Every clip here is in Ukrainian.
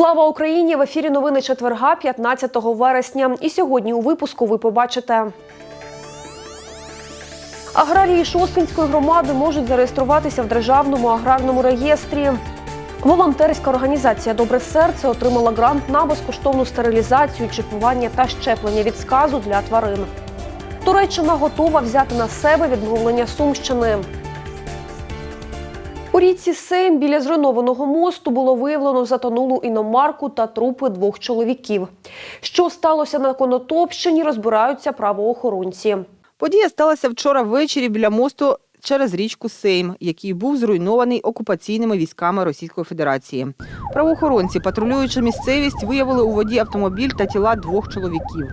Слава Україні! В ефірі новини четверга, 15 вересня. І сьогодні у випуску ви побачите. Аграрії Шосткинської громади можуть зареєструватися в державному аграрному реєстрі. Волонтерська організація Добре серце отримала грант на безкоштовну стерилізацію, чіпування та щеплення від сказу для тварин. Туреччина готова взяти на себе відновлення Сумщини. У річці Сейм біля зруйнованого мосту було виявлено затонулу іномарку та трупи двох чоловіків. Що сталося на Конотопщині, розбираються правоохоронці. Подія сталася вчора ввечері біля мосту через річку Сейм, який був зруйнований окупаційними військами Російської Федерації. Правоохоронці, патрулюючи місцевість, виявили у воді автомобіль та тіла двох чоловіків.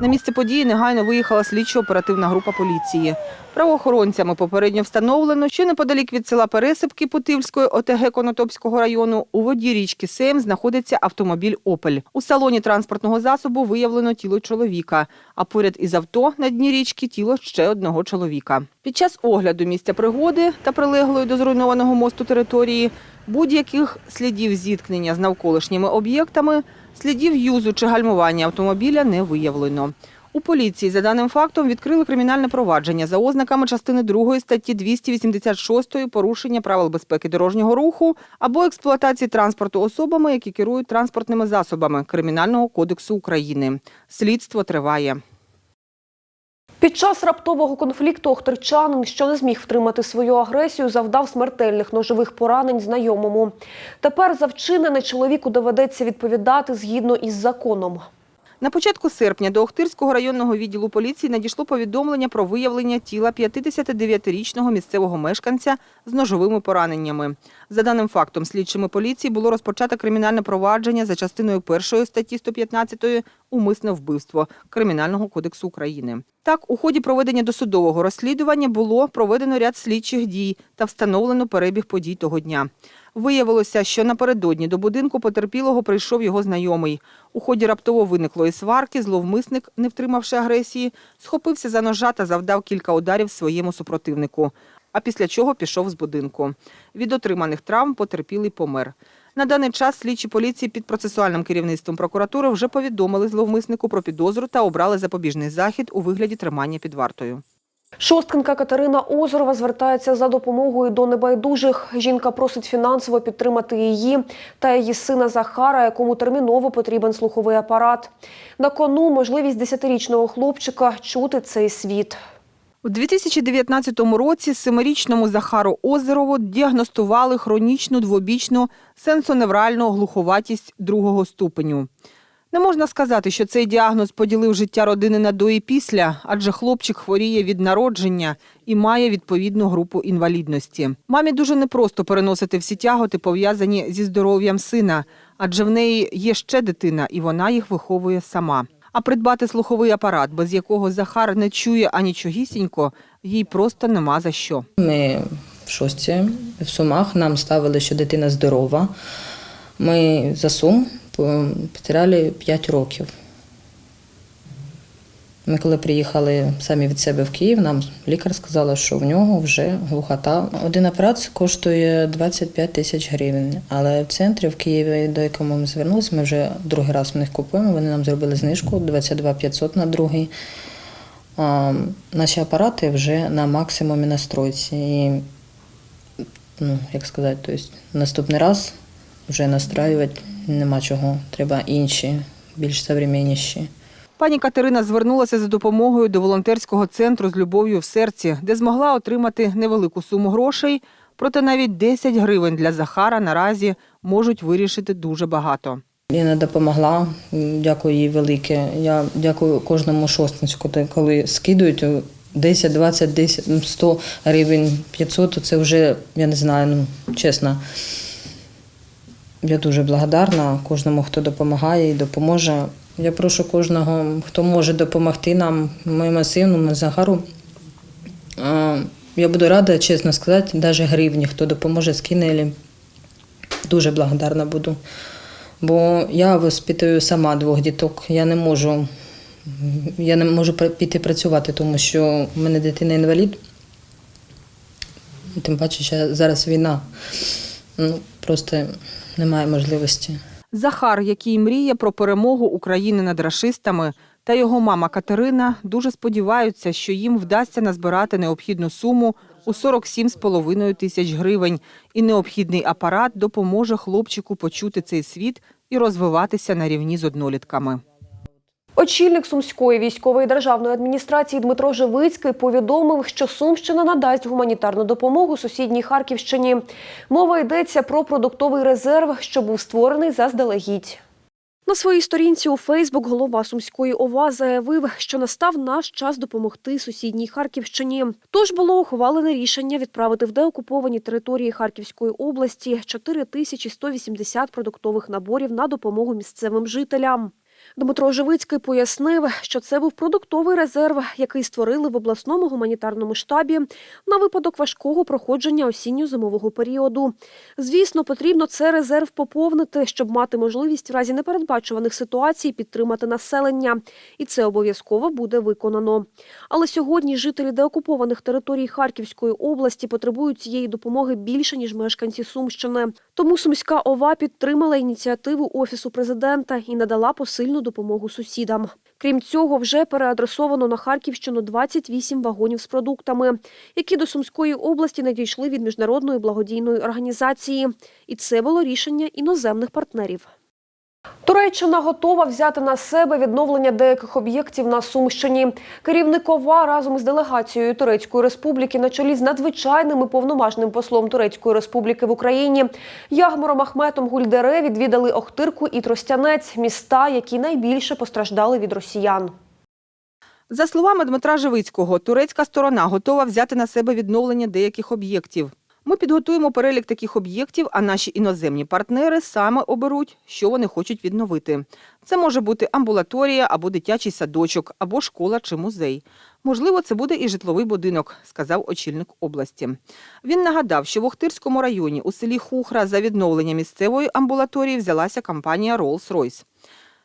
На місце події негайно виїхала слідчо-оперативна група поліції. Правоохоронцями попередньо встановлено, що неподалік від села Пересипки Путивської ОТГ Конотопського району у воді річки Сейм знаходиться автомобіль «Опель». У салоні транспортного засобу виявлено тіло чоловіка, а поряд із авто на дні річки тіло ще одного чоловіка. Під час огляду місця пригоди та прилеглої до зруйнованого мосту території будь-яких слідів зіткнення з навколишніми об'єктами, слідів юзу чи гальмування автомобіля не виявлено. У поліції за даним фактом відкрили кримінальне провадження за ознаками частини 2 статті 286 порушення правил безпеки дорожнього руху або експлуатації транспорту особами, які керують транспортними засобами Кримінального кодексу України. Слідство триває. Під час раптового конфлікту охтерчанин, що не зміг втримати свою агресію, завдав смертельних ножових поранень знайомому. Тепер за вчинене чоловіку доведеться відповідати згідно із законом. На початку серпня до Охтирського районного відділу поліції надійшло повідомлення про виявлення тіла 59-річного місцевого мешканця з ножовими пораненнями. За даним фактом, слідчими поліції було розпочато кримінальне провадження за частиною першої статті 115 «Умисне вбивство» Кримінального кодексу України. Так, у ході проведення досудового розслідування було проведено ряд слідчих дій та встановлено перебіг подій того дня. Виявилося, що напередодні до будинку потерпілого прийшов його знайомий. У ході раптово виниклої сварки зловмисник, не втримавши агресії, схопився за ножа та завдав кілька ударів своєму супротивнику. А після чого пішов з будинку. Від отриманих травм потерпілий помер. На даний час слідчі поліції під процесуальним керівництвом прокуратури вже повідомили зловмиснику про підозру та обрали запобіжний захід у вигляді тримання під вартою. Шосткинка Катерина Озорова звертається за допомогою до небайдужих. Жінка просить фінансово підтримати її та її сина Захара, якому терміново потрібен слуховий апарат. На кону можливість 10-річного хлопчика чути цей світ. У 2019 році семирічному Захару Озерову діагностували хронічну двобічну сенсоневральну глуховатість другого ступеню. Не можна сказати, що цей діагноз поділив життя родини на до і після, адже хлопчик хворіє від народження і має відповідну групу інвалідності. Мамі дуже непросто переносити всі тяготи, пов'язані зі здоров'ям сина, адже в неї є ще дитина, і вона їх виховує сама. А придбати слуховий апарат, без якого Захар не чує анічогісінько, їй просто нема за що. Ми в шостці в Сумах нам ставили, що дитина здорова. Ми за Сум потеряли 5 років. Ми коли приїхали самі від себе в Київ, нам лікар сказала, що в нього вже глухота. Один апарат коштує 25 тисяч гривень. Але в центрі в Києві, до якого ми звернулися, ми вже другий раз в них купуємо. Вони нам зробили знижку 22 500 на другий. А, наші апарати вже на максимумі настройці. І, ну, як сказати, то есть, наступний раз вже настраювати нема чого. Треба інші, більш современніші. Пані Катерина звернулася за допомогою до волонтерського центру з любов'ю в серці, де змогла отримати невелику суму грошей, проте навіть 10 гривень для Захара наразі можуть вирішити дуже багато. Ліна допомогла, дякую їй велике. Я дякую кожному шостинську, коли скидують 10, 20, 10, 100 гривень, 500, то це вже, я не знаю, ну, чесно. Я дуже благодарна кожному, хто допомагає і допоможе. Я прошу кожного, хто може допомогти нам, моєму сину, Захару. Я буду рада, чесно сказати, навіть гривні, хто допоможе, скине. Дуже благодарна буду. Бо я воспитую сама двох діток. Я не можу, я не можу піти працювати, тому що в мене дитина інвалід. Тим паче, що зараз війна. Ну, просто немає можливості. Захар, який мріє про перемогу України над рашистами, та його мама Катерина дуже сподіваються, що їм вдасться назбирати необхідну суму у 47,5 тисяч гривень, і необхідний апарат допоможе хлопчику почути цей світ і розвиватися на рівні з однолітками. Очільник Сумської військової державної адміністрації Дмитро Живицький повідомив, що Сумщина надасть гуманітарну допомогу сусідній Харківщині. Мова йдеться про продуктовий резерв, що був створений заздалегідь. На своїй сторінці у Фейсбук голова Сумської ОВА заявив, що настав наш час допомогти сусідній Харківщині. Тож було ухвалене рішення відправити в деокуповані території Харківської області 4180 продуктових наборів на допомогу місцевим жителям. Дмитро Живицький пояснив, що це був продуктовий резерв, який створили в обласному гуманітарному штабі на випадок важкого проходження осінньо-зимового періоду. Звісно, потрібно цей резерв поповнити, щоб мати можливість в разі непередбачуваних ситуацій підтримати населення, і це обов'язково буде виконано. Але сьогодні жителі деокупованих територій Харківської області потребують цієї допомоги більше ніж мешканці Сумщини. Тому Сумська ОВА підтримала ініціативу офісу президента і надала посильну допомогу сусідам. Крім цього, вже переадресовано на Харківщину 28 вагонів з продуктами, які до Сумської області надійшли від міжнародної благодійної організації. І це було рішення іноземних партнерів. Туреччина готова взяти на себе відновлення деяких об'єктів на Сумщині. Керівник ОВА разом із делегацією Турецької республіки на чолі з надзвичайним і повноважним послом Турецької республіки в Україні Ягмуром Ахметом Гульдере відвідали Охтирку і Тростянець, міста, які найбільше постраждали від росіян. За словами Дмитра Живицького, турецька сторона готова взяти на себе відновлення деяких об'єктів. Ми підготуємо перелік таких об'єктів, а наші іноземні партнери саме оберуть, що вони хочуть відновити. Це може бути амбулаторія або дитячий садочок, або школа чи музей. Можливо, це буде і житловий будинок, сказав очільник області. Він нагадав, що в Охтирському районі у селі Хухра за відновлення місцевої амбулаторії взялася компанія Rolls-Royce.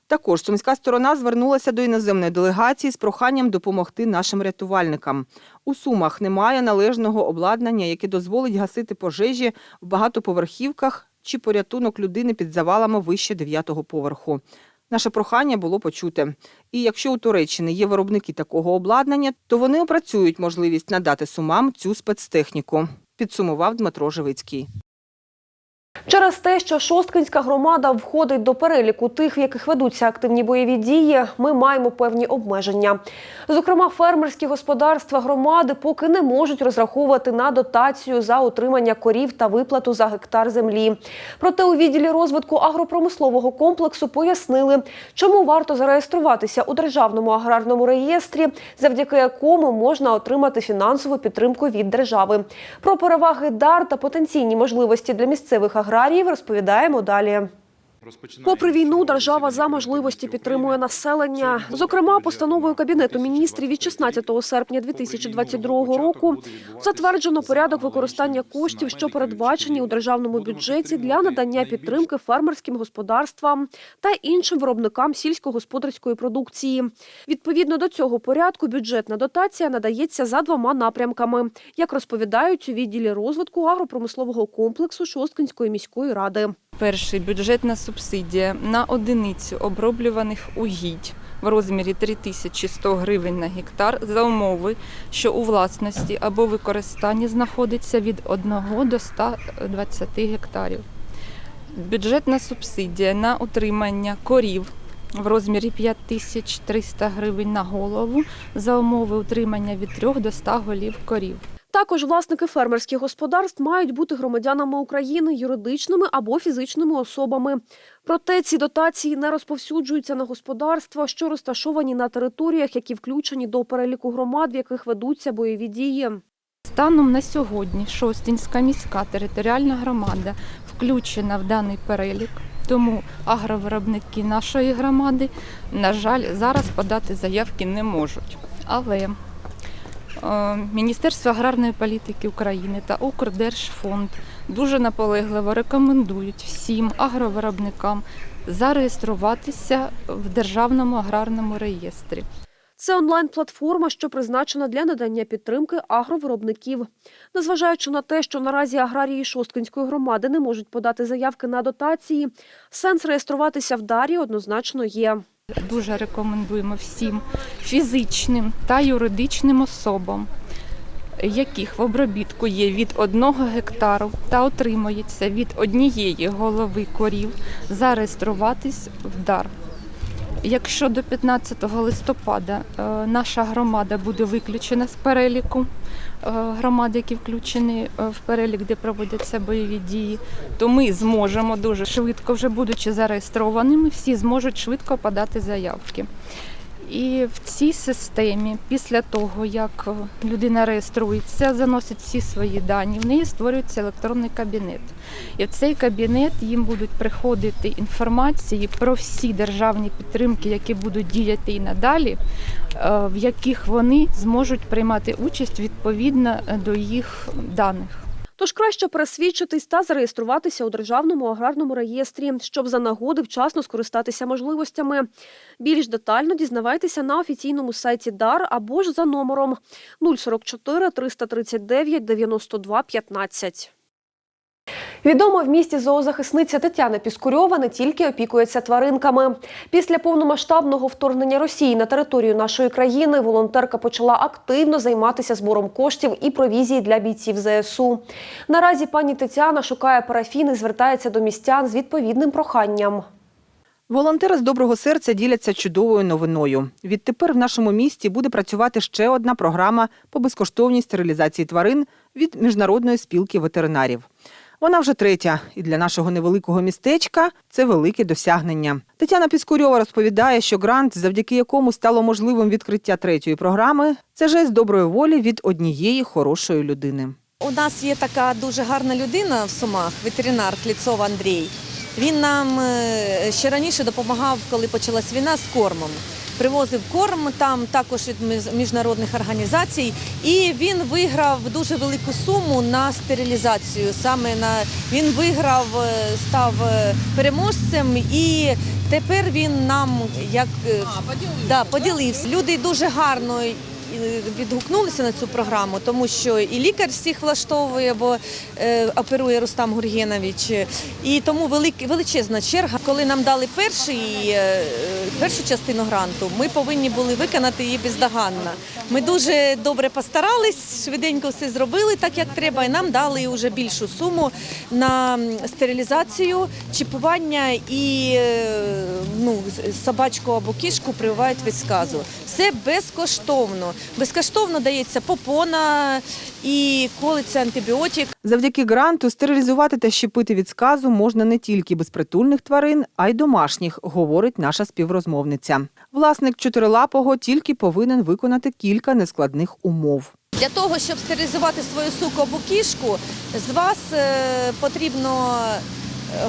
Також сумська сторона звернулася до іноземної делегації з проханням допомогти нашим рятувальникам. У Сумах немає належного обладнання, яке дозволить гасити пожежі в багатоповерхівках чи порятунок людини під завалами вище 9-го поверху. Наше прохання було почуте. І якщо у Туреччини є виробники такого обладнання, то вони опрацюють можливість надати сумам цю спецтехніку, підсумував Дмитро Живицький. Через те, що Шосткинська громада входить до переліку тих, в яких ведуться активні бойові дії, ми маємо певні обмеження. Зокрема, фермерські господарства громади поки не можуть розраховувати на дотацію за утримання корів та виплату за гектар землі. Проте у відділі розвитку агропромислового комплексу пояснили, чому варто зареєструватися у державному аграрному реєстрі, завдяки якому можна отримати фінансову підтримку від держави. Про переваги дар та потенційні можливості для місцевих аграріїв розповідаємо далі. Попри війну, держава за можливості підтримує населення. Зокрема, постановою Кабінету міністрів від 16 серпня 2022 року затверджено порядок використання коштів, що передбачені у державному бюджеті для надання підтримки фермерським господарствам та іншим виробникам сільськогосподарської продукції. Відповідно до цього порядку, бюджетна дотація надається за двома напрямками, як розповідають у відділі розвитку агропромислового комплексу Шосткинської міської ради. Перший бюджетна субсидія на одиницю оброблюваних угідь в розмірі 3100 гривень на гектар за умови, що у власності або використанні знаходиться від 1 до 120 гектарів. Бюджетна субсидія на утримання корів в розмірі 5300 гривень на голову за умови утримання від 3 до 100 голів корів. Також власники фермерських господарств мають бути громадянами України, юридичними або фізичними особами. Проте ці дотації не розповсюджуються на господарства, що розташовані на територіях, які включені до переліку громад, в яких ведуться бойові дії. Станом на сьогодні Шостінська міська територіальна громада включена в даний перелік, тому агровиробники нашої громади, на жаль, зараз подати заявки не можуть. Але Міністерство аграрної політики України та Укрдержфонд дуже наполегливо рекомендують всім агровиробникам зареєструватися в Державному аграрному реєстрі. Це онлайн-платформа, що призначена для надання підтримки агровиробників. Незважаючи на те, що наразі аграрії Шосткинської громади не можуть подати заявки на дотації, сенс реєструватися в дарі однозначно є. Дуже рекомендуємо всім фізичним та юридичним особам, яких в обробітку є від 1 гектару та отримується від однієї голови корів, зареєструватись в дар. Якщо до 15 листопада е, наша громада буде виключена з переліку е, громад, які включені е, в перелік, де проводяться бойові дії, то ми зможемо дуже швидко, вже будучи зареєстрованими, всі зможуть швидко подати заявки. І в цій системі, після того, як е, людина реєструється, заносить всі свої дані, в неї створюється електронний кабінет. І в цей кабінет їм будуть приходити інформації про всі державні підтримки, які будуть діяти і надалі, е, в яких вони зможуть приймати участь відповідно е, до їх даних. Тож краще пересвідчитись та зареєструватися у державному аграрному реєстрі, щоб за нагоди вчасно скористатися можливостями. Більш детально дізнавайтеся на офіційному сайті ДАР або ж за номером 044 339 92 15. Відома в місті зоозахисниця Тетяна Піскурьова не тільки опікується тваринками. Після повномасштабного вторгнення Росії на територію нашої країни волонтерка почала активно займатися збором коштів і провізії для бійців ЗСУ. Наразі пані Тетяна шукає парафін і звертається до містян з відповідним проханням. Волонтери з доброго серця діляться чудовою новиною. Відтепер в нашому місті буде працювати ще одна програма по безкоштовній стерилізації тварин від міжнародної спілки ветеринарів. Вона вже третя, і для нашого невеликого містечка це велике досягнення. Тетяна Піскурьова розповідає, що грант, завдяки якому стало можливим відкриття третьої програми, це жест доброї волі від однієї хорошої людини. У нас є така дуже гарна людина в Сумах, ветеринар Кліцов Андрій. Він нам е, ще раніше допомагав, коли почалась війна з кормом. Привозив корм там також від між- міжнародних організацій, і він виграв дуже велику суму на стерилізацію. Саме на він виграв, е, став е, переможцем, і тепер він нам як е, да, поділився. Люди дуже гарно відгукнулися на цю програму, тому що і лікар всіх влаштовує, бо е, оперує Рустам Гургенович. І тому величезна черга. Коли нам дали перший, е, першу частину гранту, ми повинні були виконати її бездоганно. Ми дуже добре постарались, швиденько все зробили так, як треба, і нам дали вже більшу суму на стерилізацію, чіпування і е, ну, собачку або кішку прививають від сказу. Все безкоштовно. Безкоштовно дається попона і колиться антибіотик. Завдяки гранту стерилізувати та щепити від сказу можна не тільки безпритульних тварин, а й домашніх, говорить наша співрозмовниця. Власник чотирилапого тільки повинен виконати кілька нескладних умов. Для того, щоб стерилізувати свою суку або кішку, з вас е, потрібно е,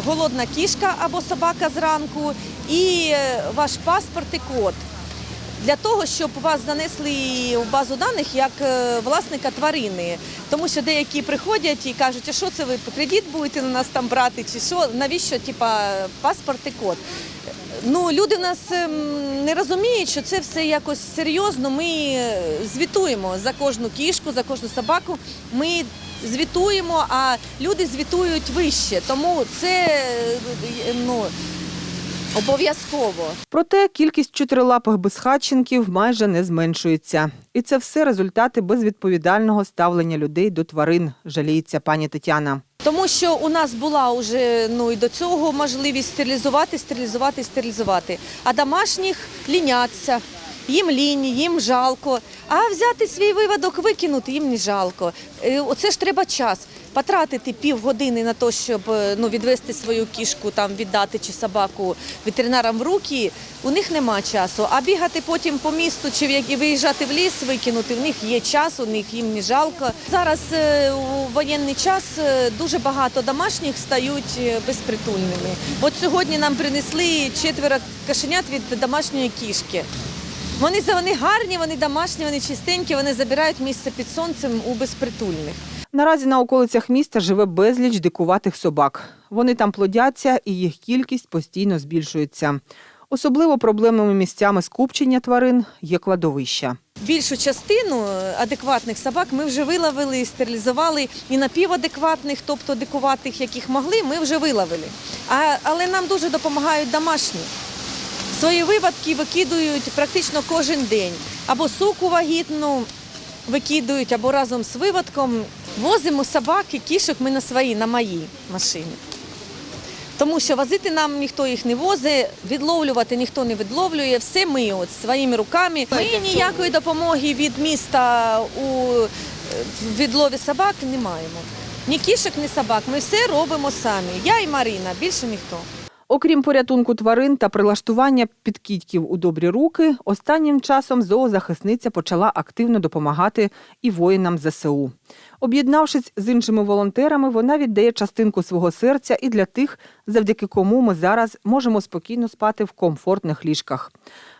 голодна кішка або собака зранку і е, ваш паспорт і код. Для того, щоб вас занесли в базу даних як е, власника тварини. Тому що деякі приходять і кажуть, а що це ви кредит будете на нас там брати, чи що, навіщо типа, паспорт і код. Ну, люди нас ем, не розуміють, що це все якось серйозно. Ми е, звітуємо за кожну кішку, за кожну собаку. Ми звітуємо, а люди звітують вище. Тому це е, ну, обов'язково. Проте кількість чотирилапих безхатченків майже не зменшується. І це все результати безвідповідального ставлення людей до тварин, жаліється пані Тетяна. Тому що у нас була вже ну і до цього можливість стерилізувати, стерилізувати, стерилізувати. А домашніх ліняться. Їм лінь, їм жалко. А взяти свій виводок, викинути їм не жалко. Е, Оце ж треба час. Потратити півгодини на те, щоб е, ну, відвести свою кішку, там, віддати чи собаку ветеринарам в руки, у них нема часу. А бігати потім по місту чи виїжджати в ліс, викинути, в них є час, у них їм не жалко. Зараз е, у воєнний час е, дуже багато домашніх стають безпритульними. От сьогодні нам принесли четверо кошенят від домашньої кішки. Вони, вони гарні, вони домашні, вони чистенькі, вони забирають місце під сонцем у безпритульних. Наразі на околицях міста живе безліч дикуватих собак. Вони там плодяться, і їх кількість постійно збільшується. Особливо проблемними місцями скупчення тварин є кладовища. Більшу частину адекватних собак ми вже виловили, стерилізували і напівадекватних, тобто дикуватих, яких могли, ми вже виловили. А, але нам дуже допомагають домашні. Свої випадки викидують практично кожен день. Або суку вагітну викидують, або разом з виводком. Возимо собак і кішок ми на свої, на мої машини. Тому що возити нам ніхто їх не возить, відловлювати ніхто не відловлює. Все ми от своїми руками. Ми ніякої допомоги від міста у е, відлові собак не маємо. Ні кішок, ні собак. Ми все робимо самі. Я і Марина, більше ніхто. Окрім порятунку тварин та прилаштування підкідьків у добрі руки, останнім часом зоозахисниця почала активно допомагати і воїнам ЗСУ. Об'єднавшись з іншими волонтерами, вона віддає частинку свого серця і для тих, завдяки кому ми зараз можемо спокійно спати в комфортних ліжках.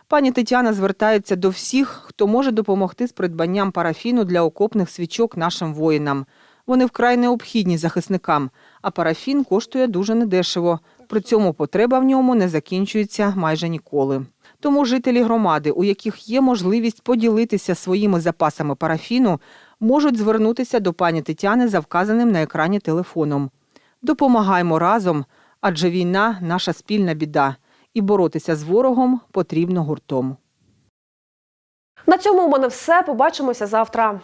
Пані Тетяна звертається до всіх, хто може допомогти з придбанням парафіну для окопних свічок нашим воїнам. Вони вкрай необхідні захисникам, а парафін коштує дуже недешево. При цьому потреба в ньому не закінчується майже ніколи. Тому жителі громади, у яких є можливість поділитися своїми запасами парафіну, можуть звернутися до пані Тетяни за вказаним на екрані телефоном. Допомагаймо разом, адже війна наша спільна біда, і боротися з ворогом потрібно гуртом. На цьому у мене все. Побачимося завтра.